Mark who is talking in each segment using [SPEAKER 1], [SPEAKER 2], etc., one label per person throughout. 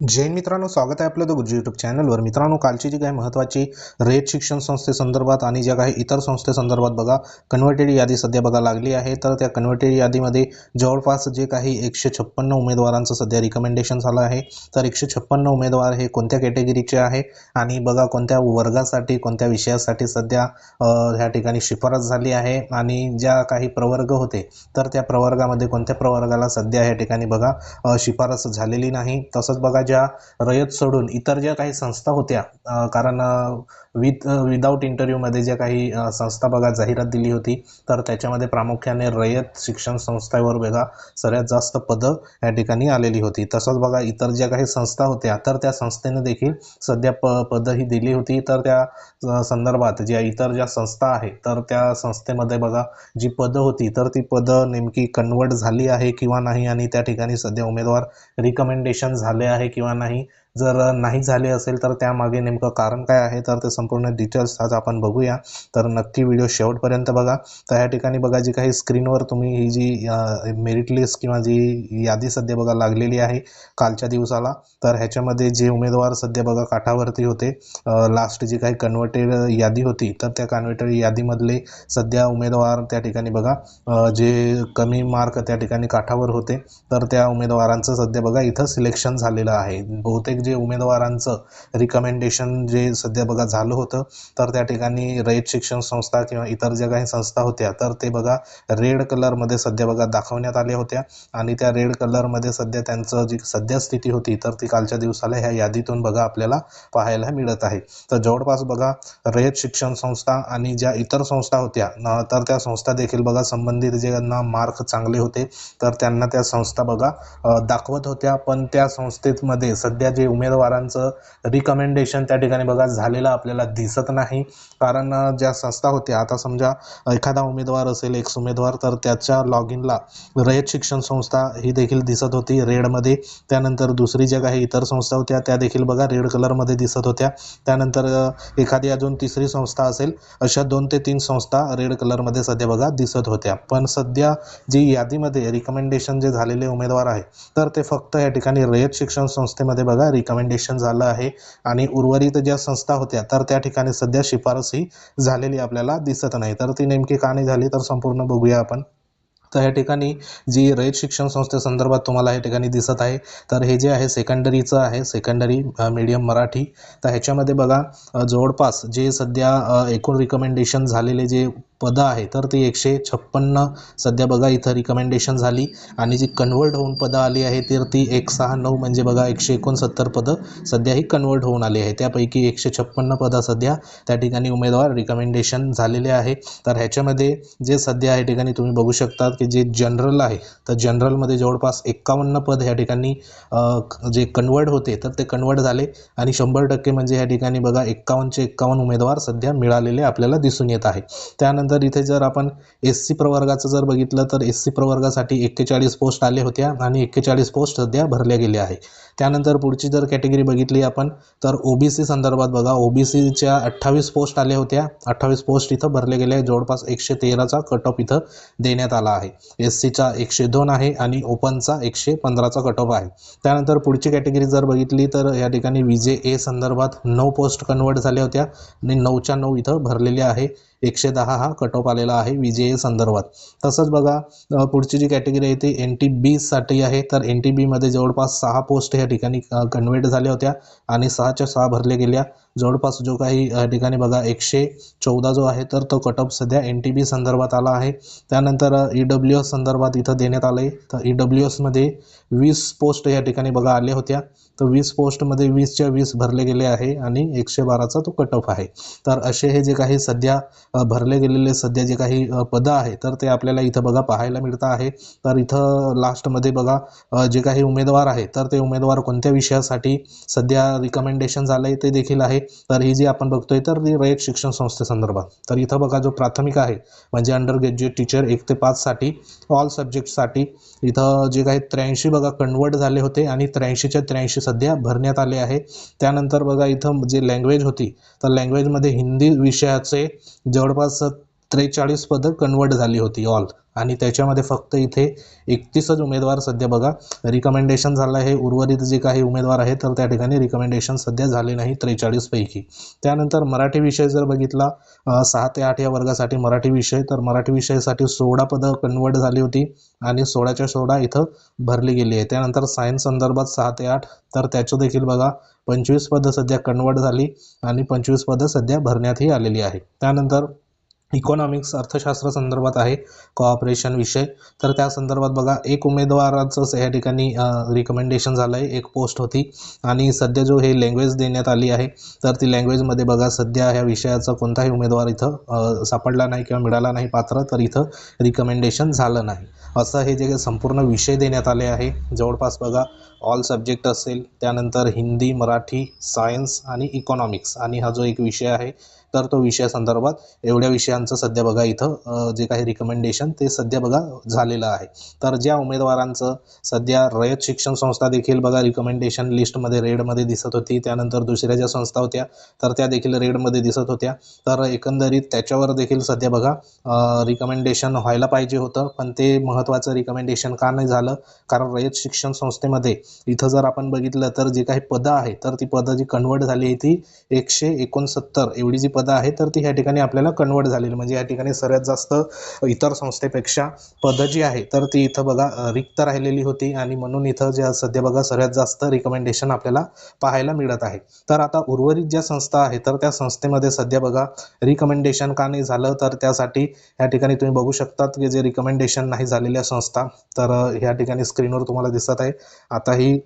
[SPEAKER 1] जैन मित्रांनो स्वागत आहे आपलं द गुरुजी यूट्यूब चॅनलवर मित्रांनो कालची जी काही महत्त्वाची रेट शिक्षण संस्थेसंदर्भात आणि ज्या काही इतर संस्थेसंदर्भात बघा कन्व्हर्टेड यादी सध्या बघा लागली आहे. तर त्या कन्व्हर्टेड यादीमध्ये जवळपास जे काही एकशे छप्पन्न उमेदवारांचं सध्या रिकमेंडेशन झालं आहे. तर एकशे छप्पन्न उमेदवार हे कोणत्या कॅटेगरीचे आहे? आणि बघा कोणत्या वर्गासाठी कोणत्या विषयासाठी सध्या ह्या ठिकाणी शिफारस झाली आहे. आणि ज्या काही प्रवर्ग होते तर त्या प्रवर्गामध्ये कोणत्या प्रवर्गाला सध्या ह्या ठिकाणी बघा शिफारस झालेली नाही. तसंच बघा ज्या रयत सोडून इतर ज्या काही संस्था होत्या कारण विथ विदाऊट इंटरव्ह्यूमध्ये ज्या काही संस्था बघा जाहिरात दिली होती तर त्याच्यामध्ये प्रामुख्याने रयत शिक्षण संस्थेवर बघा सगळ्यात जास्त पदं या ठिकाणी आलेली होती. तसंच बघा इतर ज्या काही संस्था होत्या तर त्या संस्थेने देखील सध्या प पदं ही दिली होती. तर त्या संदर्भात ज्या इतर ज्या संस्था आहे तर त्या संस्थेमध्ये बघा जी पदं होती तर ती पदं नेमकी कन्वर्ट झाली आहे किंवा नाही आणि त्या ठिकाणी सध्या उमेदवार रिकमेंडेशन झाले आहे किंवा नाही जर नाही झाले असेल तर त्यामागे नेमकं कारण काय आहे तर ते संपूर्ण डिटेल्स आज आपण बघूया. तर नक्की व्हिडिओ शेवटपर्यंत बघा. तर ह्या ठिकाणी बघा जी काही स्क्रीनवर तुम्ही ही जी मेरिट लिस्ट किंवा जी यादी सध्या बघा लागलेली आहे कालच्या दिवसाला तर ह्याच्यामध्ये जे उमेदवार सध्या बघा काठावरती होते लास्ट जी काही कन्वर्टेड यादी होती तर त्या कन्वर्टेड यादीमधले सध्या उमेदवार त्या ठिकाणी बघा जे कमी मार्क त्या ठिकाणी काठावर होते तर त्या उमेदवारांचं सध्या बघा इथं सिलेक्शन झालेलं आहे. बहुतेक जे उमेदवारांचं रिकमेंडेशन जे सध्या बघा झालं होतं तर त्या ठिकाणी रयत शिक्षण संस्था किंवा इतर ज्या काही संस्था होत्या तर ते बघा रेड कलरमध्ये सध्या बघा दाखवण्यात आल्या होत्या. आणि त्या रेड कलरमध्ये सध्या त्यांचं जी सध्या स्थिती होती तर ती कालच्या दिवसाला ह्या यादीतून बघा आपल्याला पाहायला मिळत आहे. तर जवळपास बघा रयत शिक्षण संस्था आणि ज्या इतर संस्था होत्या न- तर त्या संस्था देखील बघा संबंधित ज्यांना मार्क चांगले होते तर त्यांना त्या संस्था बघा दाखवत होत्या. पण त्या संस्थेमध्ये सध्या जे उमेदवारांचं रिकमेंडेशन त्या ठिकाणी बघा झालेलं आपल्याला दिसत नाही. कारण ज्या संस्था होत्या आता समजा एखादा उमेदवार असेल एक्स उमेदवार तर त्याच्या लॉग इनला रयत शिक्षण संस्था ही देखील दिसत होती रेडमध्ये. त्यानंतर दुसरी ज्या काही इतर संस्था होत्या त्या देखील बघा रेड कलरमध्ये दिसत होत्या. त्यानंतर एखादी अजून तिसरी संस्था असेल अशा दोन ते तीन संस्था रेड कलरमध्ये सध्या बघा दिसत होत्या. पण सध्या जी यादीमध्ये रिकमेंडेशन जे झालेले उमेदवार आहे तर ते फक्त या ठिकाणी रयत शिक्षण संस्थेमध्ये बघा रिकमेंडेशन झालं आहे. आणि उर्वरित ज्या संस्था होत्या तर त्या ठिकाणी सध्या शिफारस ही झालेली आपल्याला दिसत नाही. तर ती नेमकी का नाही झाली तर संपूर्ण बघूया आपण. तर या ठिकाणी जी रयत शिक्षण संस्थेसंदर्भात तुम्हाला या ठिकाणी दिसत आहे तर हे जे आहे सेकंडरीचं आहे सेकंडरी मीडियम मराठी. तर ह्याच्यामध्ये बघा जवळपास जे सध्या एकूण रिकमेंडेशन झालेले जे पदं आहे. तर ती एकशे छप्पन्न सध्या बघा इथं रिकमेंडेशन झाली. आणि जी कन्वर्ट होऊन पदं आली आहे तर ती एक सहा नऊ म्हणजे बघा एकशे एकोणसत्तर पदं सध्या ही कन्वर्ट होऊन आली आहे. त्यापैकी एकशे छप्पन्न पदं सध्या त्या ठिकाणी उमेदवार रिकमेंडेशन झालेले आहे. तर ह्याच्यामध्ये जे सध्या या ठिकाणी तुम्ही बघू शकता की जे जनरल आहे तर जनरलमध्ये जवळपास एक्कावन्न पद ह्या ठिकाणी जे कन्वर्ट होते तर ते कन्वर्ट झाले. आणि शंभर टक्के म्हणजे ह्या ठिकाणी बघा एक्कावन्नचे एक्कावन्न उमेदवार सध्या मिळालेले आपल्याला दिसून येत आहे. त्यानंतर इथे जर आपण एस सी प्रवर्गाचं जर बघितलं तर एस सी प्रवर्गासाठी एक्केचाळीस पोस्ट आले होत्या आणि एक्केचाळीस पोस्ट सध्या भरल्या गेल्या आहे त्यानंतर पुढची जर कॅटेगरी बघितली आपण तर ओबीसी संदर्भात बघा ओबीसीच्या अठ्ठावीस पोस्ट आल्या होत्या. अठ्ठावीस पोस्ट इथं भरले गेल्या आहे जवळपास एकशे तेराचा कट ऑफ इथं देण्यात आला आहे. एस सीचा एकशे दोन आहे आणि ओपनचा एकशे पंधराचा कट ऑफ आहे. त्यानंतर पुढची कॅटेगरी जर बघितली तर या ठिकाणी विजे ए संदर्भात नऊ पोस्ट कन्वर्ट झाल्या होत्या आणि नऊच्या नऊ इथं भरलेल्या आहे. एकशे दहा हा कट ऑफ आलेला आहे विजे संदर्भात. तसंच बघा पुढची जी कॅटेगरी आहे ती एन टी बीसाठी आहे. तर एन टी बीमध्ये जवळपास सहा पोस्ट या ठिकाणी कन्व्हर्ट झाल्या होत्या आणि सहाच्या सहा भरल्या गेल्या. जवळपास जो काही या ठिकाणी बघा एकशे चौदा जो आहे तर तो कटअप सध्या एन टी बी संदर्भात आला आहे. त्यानंतर ई डब्ल्यू एस संदर्भात इथं देण्यात आलं आहे तर ई डब्ल्यू एसमध्ये वीस पोस्ट या ठिकाणी बघा आल्या होत्या. तर वीस पोस्टमध्ये वीसच्या वीस भरले गेले आहे आणि एकशे बाराचा तो कट ऑफ आहे. तर असे हे जे काही सध्या भरले गेलेले सध्या जे काही पदं आहे तर ते आपल्याला इथं बघा पाहायला मिळतं आहे. तर इथं लास्टमध्ये बघा जे काही उमेदवार आहे तर ते उमेदवार कोणत्या विषयासाठी सध्या रिकमेंडेशन झालं आहे ते देखील आहे. तर ही जी आपण बघतोय तर ती रयत शिक्षण संस्थेसंदर्भात तर इथं बघा जो प्राथमिक आहे म्हणजे अंडर ग्रॅज्युएट टीचर एक ते पाचसाठी ऑल सब्जेक्टसाठी इथं जे काही त्र्याऐंशी बघा कन्वर्ट झाले होते आणि त्र्याऐंशीच्या त्र्याऐंशी सध्या भरण्यात आले आहे. त्यानंतर बघा इथं जे लँग्वेज होती तर लँग्वेजमध्ये हिंदी विषयाचे जवळपास त्रेचाळीस पदं कन्वर्ट झाली होती ऑल आणि त्याच्यामध्ये फक्त इथे एकतीसच उमेदवार सध्या बघा रिकमेंडेशन झालं आहे. उर्वरित जे काही उमेदवार आहेत तर त्या ठिकाणी रिकमेंडेशन सध्या झाले नाही त्रेचाळीसपैकी त्यानंतर मराठी विषय जर बघितला सहा ते आठ या वर्गासाठी मराठी विषय तर मराठी विषयासाठी सोळा पदं कन्वर्ट झाली होती आणि सोळाच्या सोळा इथं भरली गेली आहे. त्यानंतर सायन्स संदर्भात सहा ते आठ तर त्याचं देखील बघा पंचवीस पदं सध्या कन्वर्ट झाली आणि पंचवीस पदं सध्या भरण्यातही आलेली आहे. त्यानंतर इकॉनॉमिक्स अर्थशास्त्र संदर्भात आहे कॉपरेशन विषय. तर त्या संदर्भात बघा एक उमेदवाराचंच या ठिकाणी रिकमेंडेशन झालं आहे एक पोस्ट होती. आणि सध्या जो हे लँग्वेज देण्यात आली आहे तर ती लँग्वेजमध्ये बघा सध्या ह्या विषयाचा कोणताही उमेदवार इथं सापडला नाही किंवा मिळाला नाही पात्र तर इथं रिकमेंडेशन झालं नाही. असं हे जे संपूर्ण विषय देण्यात आले आहे जवळपास बघा ऑल सब्जेक्ट असेल त्यानंतर हिंदी मराठी सायन्स आणि इकॉनॉमिक्स आणि हा जो एक विषय आहे तर तो विषया संदर्भात एवढ्या विषयांचं सध्या बघा इथं जे काही रिकमेंडेशन ते सध्या बघा झालेलं आहे. तर ज्या उमेदवारांचं सध्या रयत शिक्षण संस्था देखील बघा रिकमेंडेशन लिस्टमध्ये रेडमध्ये दिसत होती त्यानंतर दुसऱ्या ज्या संस्था होत्या तर त्या देखील रेडमध्ये दिसत होत्या. तर एकंदरीत त्याच्यावर देखील सध्या बघा रिकमेंडेशन व्हायला पाहिजे होतं पण ते महत्त्वाचं रिकमेंडेशन का नाही झालं? कारण रयत शिक्षण संस्थेमध्ये इथं जर आपण बघितलं तर जे काही पदं आहे तर ती पदं जी कन्वर्ट झाली आहे ती एकशे एकोणसत्तर एवढी जी पदं आहे तर ती ह्या ठिकाणी आपल्याला कन्वर्ट झालेली. म्हणजे या ठिकाणी सर्वात जास्त इतर संस्थेपेक्षा पदं जी आहे तर ती इथं बघा रिक्त राहिलेली होती. आणि म्हणून इथं ज्या सध्या बघा सर्वात जास्त रिकमेंडेशन आपल्याला पाहायला मिळत आहे. तर आता उर्वरित ज्या संस्था आहे तर त्या संस्थेमध्ये सध्या बघा रिकमेंडेशन का नाही झालं तर त्यासाठी या ठिकाणी तुम्ही बघू शकतात की जे रिकमेंडेशन नाही झालेल्या संस्था तर ह्या ठिकाणी स्क्रीनवर तुम्हाला दिसत आहे. आता ही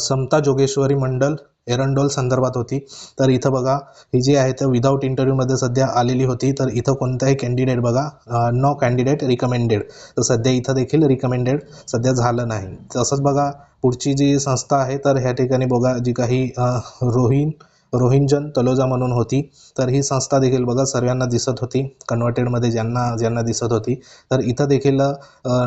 [SPEAKER 1] समता जोगेश्वरी मंडल एरंडोल संदर्भात होती. तर इथं बघा ही जी आहे तर विदाऊट इंटरव्ह्यूमध्ये सध्या आलेली होती. तर इथं कोणताही कॅन्डिडेट बघा नो कॅन्डिडेट रिकमेंडेड तर सध्या इथं देखील रिकमेंडेड सध्या झालं नाही. तसंच बघा पुढची जी संस्था आहे तर ह्या ठिकाणी बघा जी काही रोहिण रोहिन रोहिंजन तलोजा म्हणून होती. तर ही संस्था देखील बघा सर्वांना दिसत होती. कन्वर्टेडमध्ये ज्यांना ज्यांना दिसत होती. तर इथं देखील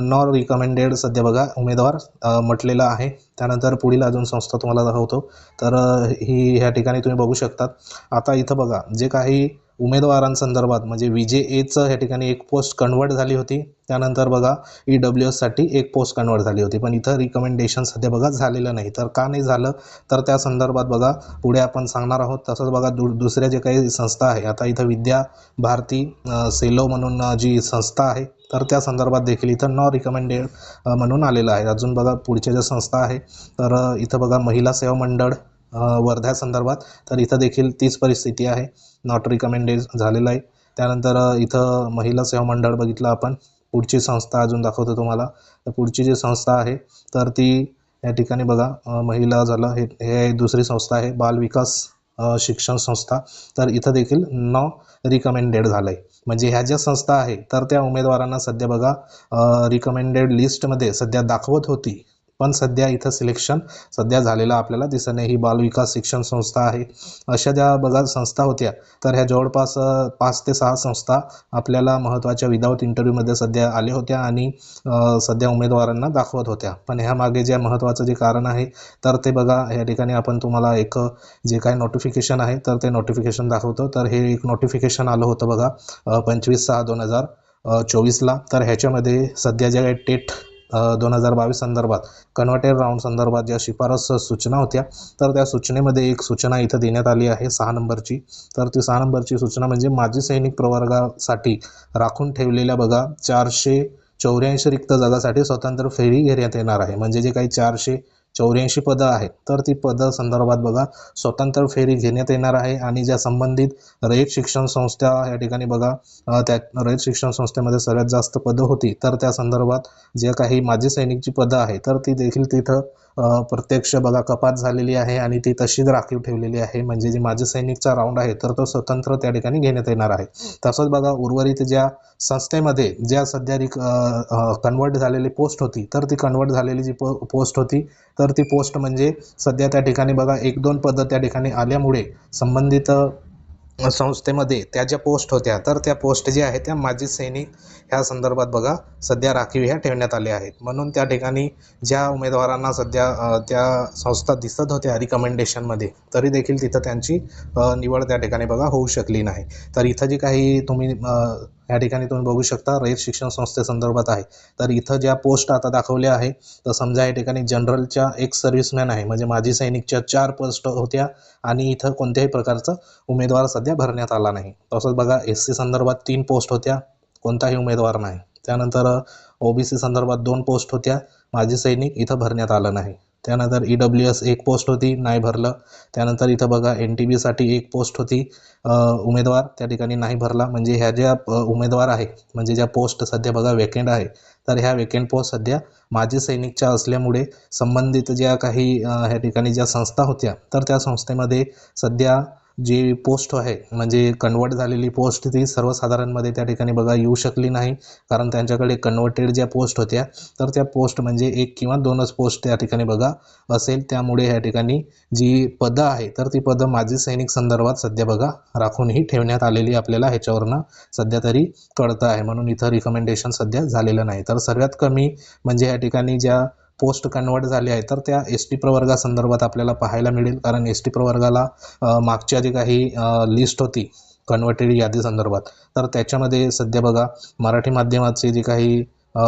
[SPEAKER 1] नॉ रिकमेंडेड सध्या बघा उमेदवार म्हटलेला आहे. त्यानंतर पुढील अजून संस्था तुम्हाला दाखवतो. तर ही ह्या ठिकाणी तुम्ही बघू शकतात. आता इथं बघा जे काही उमेदवारांसंदर्भात म्हणजे व्ही जे एचं ह्या ठिकाणी एक पोस्ट कन्वर्ट झाली होती. त्यानंतर बघा ई डब्ल्यू एससाठी एक पोस्ट कन्वर्ट झाली होती. पण इथं रिकमेंडेशन सध्या बघा झालेलं नाही. तर का नाही झालं? तर त्या संदर्भात बघा पुढे आपण सांगणार आहोत. तसंच बघा दु दुसऱ्या जे काही संस्था आहे आता इथं विद्या भारती सेलो म्हणून जी संस्था आहे तर त्या संदर्भात देखील इथं नॉ रिकमेंडेड म्हणून आलेलं आहे. अजून बघा पुढच्या ज्या संस्था आहे तर इथं बघा महिला सेवा मंडळ वर्धा संदर्भात. तर इथं देखील तीच परिस्थिती आहे. नॉट रिकमेंडेड झालेलं आहे. त्यानंतर इथं महिला सेवा मंडळ बघितलं आपण. पुढची संस्था अजून दाखवतो तुम्हाला. तर पुढची जी संस्था आहे तर ती या ठिकाणी बघा महिला झालं. हे हे दुसरी संस्था आहे. बाल विकास शिक्षण संस्था. तर इथं देखील नॉ रिकमेंडेड झालं आहे म्हणजे ह्या ज्या संस्था आहे तर त्या उमेदवारांना सध्या बघा रिकमेंडेड लिस्टमध्ये सध्या दाखवत होती. पण सध्या इथं सिलेक्शन सध्या झालेलं आपल्याला दिसत नाही. ही बालविकास शिक्षण संस्था आहे. अशा ज्या बघा संस्था होत्या तर ह्या जवळपास पाच ते सहा संस्था आपल्याला महत्त्वाच्या विदाऊट इंटरव्ह्यूमध्ये सध्या आल्या होत्या आणि सध्या उमेदवारांना दाखवत होत्या. पण ह्या मागे जे महत्त्वाचं जे कारण आहे तर ते बघा या ठिकाणी आपण तुम्हाला एक जे काही नोटिफिकेशन आहे तर ते नोटिफिकेशन दाखवतो. तर हे एक नोटिफिकेशन आलं होतं बघा पंचवीस सहा दोन हजार चोवीसला. तर ह्याच्यामध्ये सध्या ज्या काही टेट दोन हजार बावीस संदर्भात कन्व्हर्टेड राऊंड संदर्भात ज्या शिफारस सूचना होत्या तर त्या सूचनेमध्ये एक सूचना इथं देण्यात आली आहे सहा नंबरची. तर ती सहा नंबरची सूचना म्हणजे माजी सैनिक प्रवर्गासाठी राखून ठेवलेल्या बघा चारशे चौऱ्याऐंशी रिक्त जागासाठी स्वतंत्र फेरी घेण्यात येणार आहे. म्हणजे जे काही चारशे चौऱ्याऐंशी पदं आहेत. तर ती पदं संदर्भात बघा स्वतंत्र फेरी घेण्यात येणार आहे आणि ज्या संबंधित रयत शिक्षण संस्था या ठिकाणी बघा त्या रयत शिक्षण संस्थेमध्ये सर्वात जास्त पदं होती. तर त्या संदर्भात जे काही माजी सैनिकची पदं आहे तर ती देखील तिथं प्रत्यक्ष बघा कपात झालेली आहे आणि ती तशीच राखीव ठेवलेली आहे. म्हणजे जी माझे सैनिकचा राऊंड आहे तर तो स्वतंत्र त्या ठिकाणी घेण्यात येणार आहे. तसंच बघा उर्वरित ज्या संस्थेमध्ये ज्या सध्या रिक कन्वर्ट झालेली पोस्ट होती तर ती कन्वर्ट झालेली जी पो पोस्ट होती तर ती पोस्ट म्हणजे सध्या त्या ठिकाणी बघा एक दोन पदं त्या ठिकाणी आल्यामुळे संबंधित संस्थेमध्ये त्या ज्या पोस्ट होत्या तर त्या पोस्ट ज्या आहेत त्या माजी सैनिक ह्या संदर्भात बघा सध्या राखीव ह्या ठेवण्यात आल्या आहेत. म्हणून त्या ठिकाणी ज्या उमेदवारांना सध्या त्या संस्था दिसत होत्या रिकमेंडेशनमध्ये तरी देखील तिथं त्यांची निवड त्या ठिकाणी बघा होऊ शकली नाही. तर इथं जी काही तुम्ही या ठिकाणी तुम्ही बघू शकता रयत शिक्षण संस्थेसंदर्भात आहे. तर इथं ज्या पोस्ट आता दाखवल्या आहे तर समजा या ठिकाणी जनरलच्या एक सर्व्हिसमॅन आहे म्हणजे माजी सैनिकच्या चार पोस्ट होत्या आणि इथं कोणत्याही प्रकारचं उमेदवार सध्या भरण्यात आला नाही. तसंच बघा एस सी संदर्भात तीन पोस्ट होत्या कोणताही उमेदवार नाही. त्यानंतर ओबीसी संदर्भात दोन पोस्ट होत्या माजी सैनिक इथं भरण्यात आलं नाही. त्यानंतर ई डब्ल्यू एस एक पोस्ट होती नाही भरलं. त्यानंतर इथं बघा एन टी बीसाठी एक पोस्ट होती उमेदवार. त्या ठिकाणी नाही भरला. म्हणजे ह्या ज्या उमेदवार आहे म्हणजे ज्या पोस्ट सध्या बघा वेकेंट आहे तर ह्या वेकेंट पोस्ट सध्या माजी सैनिकच्या असल्यामुळे संबंधित ज्या काही ह्या ठिकाणी ज्या संस्था होत्या तर त्या संस्थेमध्ये सध्या जी पोस्ट आहे म्हणजे कन्वर्ट झालेली पोस्ट ती सर्वसाधारणमध्ये त्या ठिकाणी बघा येऊ शकली नाही. कारण त्यांच्याकडे कन्वर्टेड ज्या पोस्ट होत्या तर त्या पोस्ट म्हणजे एक किंवा दोनच पोस्ट त्या ठिकाणी बघा असेल. त्यामुळे या ठिकाणी जी पदं आहे तर ती पदं माजी सैनिक संदर्भात सध्या बघा राखूनही ठेवण्यात आलेली आपल्याला ह्याच्यावरनं सध्या तरी कळतं आहे. म्हणून इथं रिकमेंडेशन सध्या झालेलं नाही. तर सर्वात कमी म्हणजे या ठिकाणी ज्या पोस्ट कन्वर्ट झाले आहे तर त्या एस टी प्रवर्गासंदर्भात आपल्याला पाहायला मिळेल. कारण एस टी प्रवर्गाला मागच्या जी काही लिस्ट होती कन्वर्टेड यादी संदर्भात. तर त्याच्यामध्ये सध्या बघा मराठी माध्यमाचे जे काही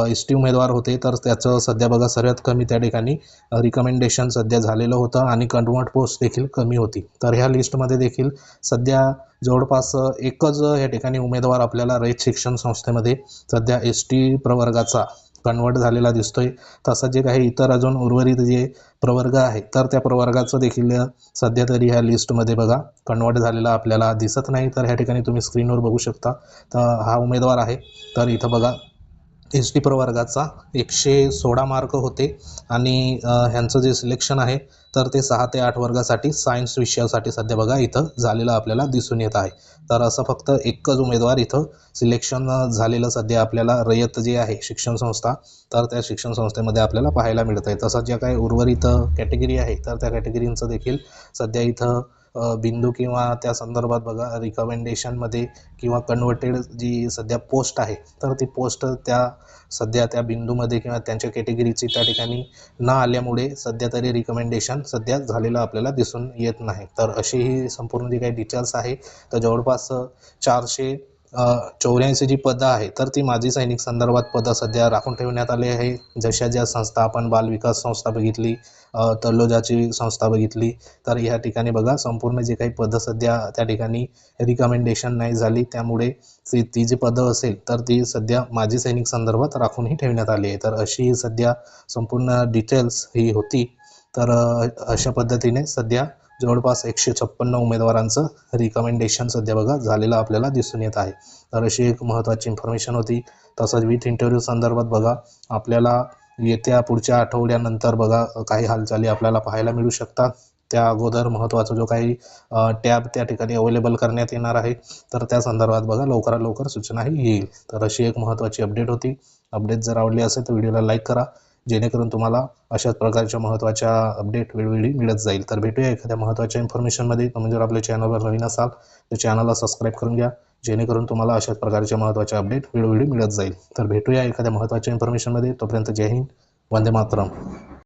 [SPEAKER 1] एस टी उमेदवार होते तर त्याचं सध्या बघा सर्वात कमी त्या ठिकाणी रिकमेंडेशन सध्या झालेलं होतं आणि कन्वर्ट पोस्ट देखील कमी होती. तर ह्या लिस्टमध्ये देखील सध्या जवळपास एकच या ठिकाणी उमेदवार आपल्याला रयत शिक्षण संस्थेमध्ये सध्या एस टी प्रवर्गाचा कन्वर्ट झालेला दिसतोय. तसं जे काही इतर अजून उर्वरित जे प्रवर्ग आहेत तर त्या प्रवर्गाचं देखील सध्या तरी ह्या लिस्टमध्ये बघा कन्वर्ट झालेला आपल्याला दिसत नाही तर ह्या ठिकाणी तुम्ही स्क्रीनवर बघू शकता. तर हा उमेदवार आहे. तर इथं बघा एस टी प्रवर्गाचा एकशे सोळा मार्क होते. आणि ह्यांचं जे सिलेक्शन आहे तर ते सहा ते आठ वर्गासाठी सायन्स विषयासाठी सध्या बघा इथं झालेलं आपल्याला दिसून येत आहे. तर असं फक्त एकच उमेदवार इथं सिलेक्शन झालेलं सध्या आपल्याला रयत जे आहे शिक्षण संस्था तर त्या शिक्षण संस्थेमध्ये आपल्याला पाहायला मिळत आहे तसंच ज्या काही उर्वरित कॅटेगरी आहे तर त्या कॅटेगरींचं देखील सध्या इथं बिंदू किंवा त्या संदर्भात बघा रिकमेंडेशनमध्ये किंवा कन्वर्टेड जी सध्या पोस्ट आहे तर ती पोस्ट त्या सध्या त्या बिंदूमध्ये किंवा त्यांच्या कॅटेगरीची त्या ठिकाणी न आल्यामुळे सध्या तरी रिकमेंडेशन सध्या झालेलं आपल्याला दिसून येत नाही. तर अशी ही संपूर्ण जी काही डिटेल्स आहे तर जवळपास चारशे चौऱ्याऐंशी जी पदं आहे तर ती माजी सैनिक संदर्भात पदं सध्या राखून ठेवण्यात आली आहे. जशा ज्या संस्था आपण बालविकास संस्था बघितली तल्लोजाची संस्था बघितली तर ह्या ठिकाणी बघा संपूर्ण जे काही पदं सध्या त्या ठिकाणी रिकमेंडेशन नाही झाली. त्यामुळे ती ती जी पदं असेल तर ती सध्या माजी सैनिक संदर्भात राखूनही ठेवण्यात आली आहे. तर अशी सध्या संपूर्ण डिटेल्स ही होती. तर अशा पद्धतीने सध्या जवळपास एकशे छप्पन्न उमेदवारांचं रिकमेंडेशन सध्या बघा झालेलं आपल्याला दिसून येत आहे. तर अशी एक महत्त्वाची इन्फॉर्मेशन होती. तसंच विथ इंटरव्ह्यू संदर्भात बघा आपल्याला येत्या पुढच्या आठवड्यानंतर बघा काही हालचाली आपल्याला पाहायला मिळू शकतात. त्या अगोदर महत्त्वाचा जो काही टॅब त्या ठिकाणी अवेलेबल करण्यात येणार आहे तर त्या संदर्भात बघा लवकरात लवकर सूचनाही येईल. तर अशी एक महत्त्वाची अपडेट होती. अपडेट जर आवडली असेल तर व्हिडिओला लाईक करा. जेणेकरून तुम्हाला अशाच प्रकारच्या महत्त्वाच्या अपडेट वेळोवेळी मिळत जाईल. तर भेटूया एखाद्या महत्त्वाच्या इन्फॉर्मेशनमध्ये तुम्ही जर आपल्या चॅनलवर नवीन असाल तर चॅनलला सबस्क्राईब करून घ्या. जेणेकरून तुम्हाला अशाच प्रकारच्या महत्त्वाच्या अपडेट वेळोवेळी मिळत जाईल. तर भेटूया एखाद्या महत्त्वाच्या इन्फॉर्मेशनमध्ये तोपर्यंत जय हिंद. वंदे मातरम.